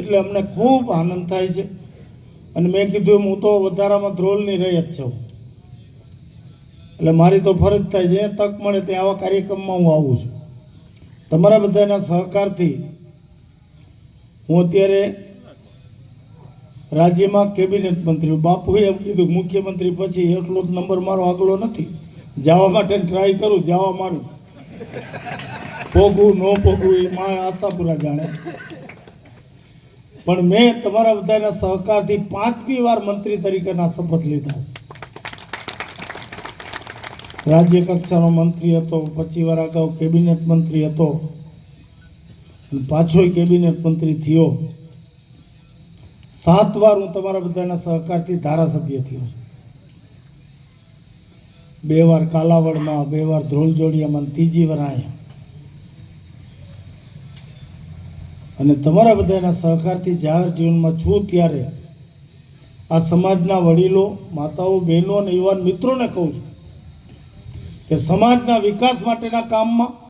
એટલે અમને ખૂબ આનંદ થાય છે. અને મેં કીધું હું તો વધારામાં ધ્રોલની રહી જ છું. એટલે મારી તો ફરજ થાય છે તક મળે તે આવા કાર્યક્રમમાં હું આવું છું. તમારા બધાના સહકારથી હું અત્યારે રાજ્યમાં કેબિનેટ મંત્રી બાપુએ એમ કીધું મુખ્યમંત્રી પછી એટલો જ નંબર મારો આગલો નથી. જવા માટે ટ્રાય કરું, જવા મારું. પોગું, ન પોગું એ મા આશાપુરા જાણે. પણ મેં તમારા બધાના સહકારથી પાંચમી વાર મંત્રી તરીકેના શપથ લીધા. રાજ્ય કક્ષાનો મંત્રી હતો, પછી વાર અગાઉ કેબિનેટ મંત્રી હતો પાછોય કેબિનેટ મંત્રી થયો. સાત વાર હું તમારા બધાના સહકારથી ધારાસભ્ય થયો છું. બે વાર કાલાવડમાં, બે વાર ધ્રોલજોડિયામાં ત્રીજી વાર અહીંયા અને તમારા બધાના સહકારથી જાહેર જીવનમાં છું ત્યારે આ સમાજના વડીલો, માતાઓ, બહેનો અને યુવાન મિત્રોને કહું છું કે સમાજના વિકાસ માટેના કામમાં